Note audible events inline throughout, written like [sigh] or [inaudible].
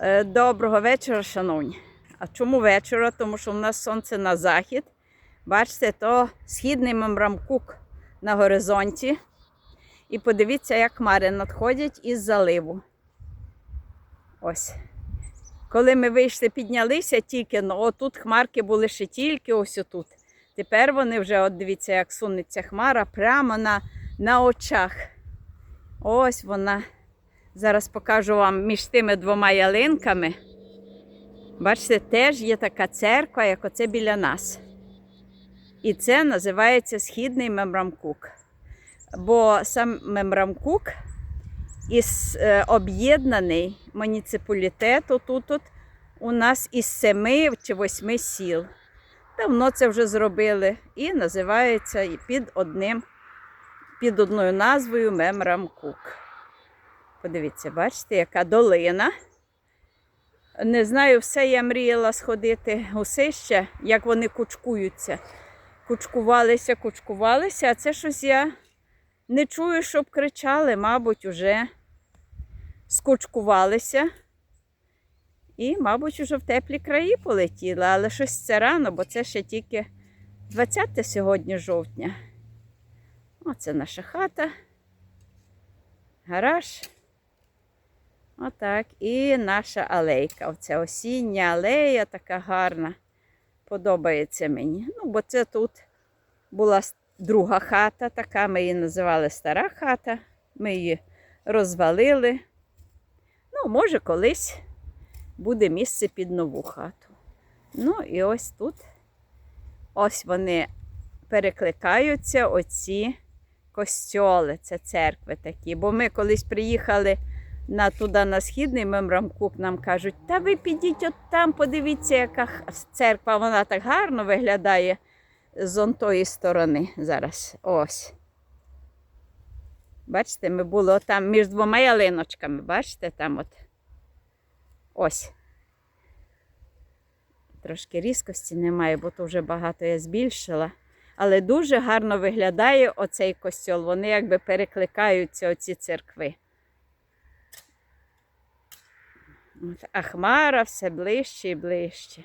Е, Доброго вечора, шановні. А чому вечора? Тому що в нас сонце на захід. Бачите, то східний мемрамкук на горизонті. І подивіться, як хмари надходять із заливу. Ось. Коли ми вийшли, піднялися тільки, ну отут хмарки були ще тільки ось отут. Тепер вони вже, от дивіться, як сунеться хмара прямо на, на очах. Ось вона. Зараз покажу вам між тими двома ялинками. Бачите, теж є така церква, як оце біля нас. І це називається Східний Мемрамкук. Бо сам Мемрамкук із е, об'єднаний муніципалітет тут от, у нас із семи чи восьми сіл. Давно це вже зробили і називається під одним, під одною назвою Мемрамкук. Подивіться, бачите, яка долина. Не знаю, все я мріяла сходити гусище, як вони кучкуються. Кучкувалися, кучкувалися, а це щось я не чую, щоб кричали, мабуть, уже скучкувалися. І, мабуть, уже в теплі краї полетіли, але щось це рано, бо це ще тільки 20 сьогодні жовтня. Оце наша хата, гараж. Отак. І наша алейка. Оця осіння алея така гарна. Подобається мені. Ну, бо це тут була друга хата, така, ми її називали стара хата. Ми її розвалили. Ну, може, колись буде місце під нову хату. Ну, і ось тут. Ось вони перекликаються, оці костьоли, це церкви такі. Бо ми колись приїхали на туди на східний мемрамкук, нам кажуть, та ви підіть от там, подивіться, яка церква, вона так гарно виглядає з он тої сторони зараз. Ось. Бачите, ми були там між двома ялиночками, бачите, там от. Ось. Трошки різкості немає, бо то вже багато я збільшила. Але дуже гарно виглядає оцей костьол. Вони якби перекликаються, оці церкви. От, А хмара все ближче і ближче.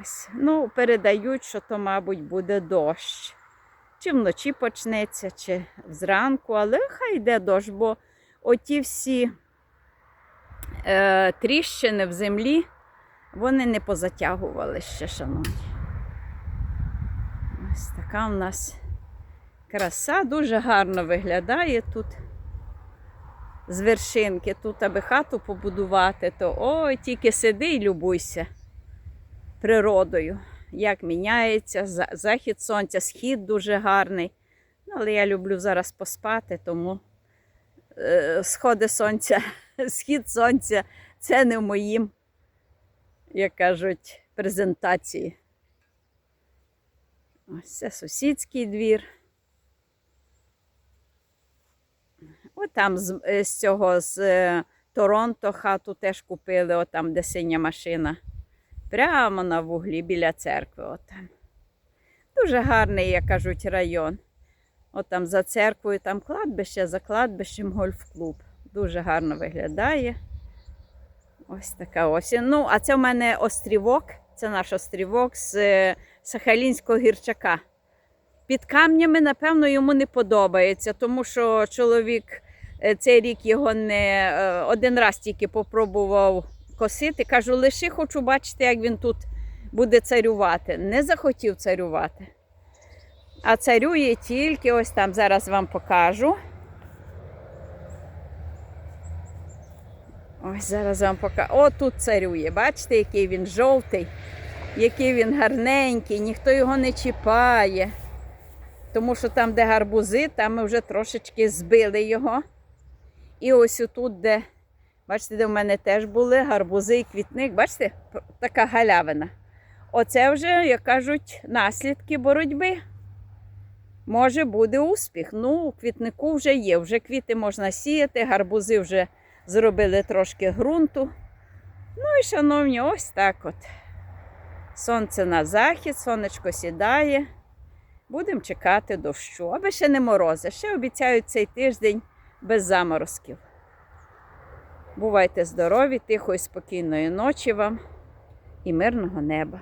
Ось. Ну, передають, що то, мабуть, буде дощ. Чи вночі почнеться, чи зранку, але хай йде дощ, бо оті всі е, тріщини в землі, вони не позатягували ще, шановні. Ось така у нас краса, дуже гарно виглядає тут з вершинки. Тут, аби хату побудувати, то ой, тільки сиди і любуйся природою. Як міняється, захід сонця, схід дуже гарний. Ну, але я люблю зараз поспати, тому е, сходи сонця, [laughs] схід сонця це не в моїм, як кажуть, презентації. Ось це сусідський двір. Там з, е, з цього з е, Торонто хату теж купили, от там, де синя машина. Прямо на вуглі біля церкви. От там. Дуже гарний, як кажуть, район. От там за церквою там кладбище, за кладбищем гольф-клуб. Дуже гарно виглядає. Ось така осінь. Ну, а це в мене острівок. Це наш острівок з е, Сахалінського гірчака. Під камнями, напевно, йому не подобається, тому що чоловік цей рік його не е, один раз тільки попробував косити. Кажу, лише хочу бачити, як він тут буде царювати. Не захотів царювати. А царює тільки ось там. Зараз вам покажу. Ось зараз вам покажу. О, тут царює. Бачите, який він жовтий, який він гарненький, ніхто його не чіпає. Тому що там, де гарбузи, там ми вже трошечки збили його. І ось тут, де, бачите, де в мене теж були гарбузи і квітник, бачите, така галявина. Оце вже, як кажуть, наслідки боротьби. Може буде успіх. Ну, у квітнику вже є, вже квіти можна сіяти, гарбузи вже зробили трошки ґрунту. Ну і, шановні, ось так от. Сонце на захід, сонечко сідає. Будемо чекати дощу. Аби ще не морози. Ще обіцяють цей тиждень без заморозків. Бувайте здорові, тихої, спокійної ночі вам і мирного неба.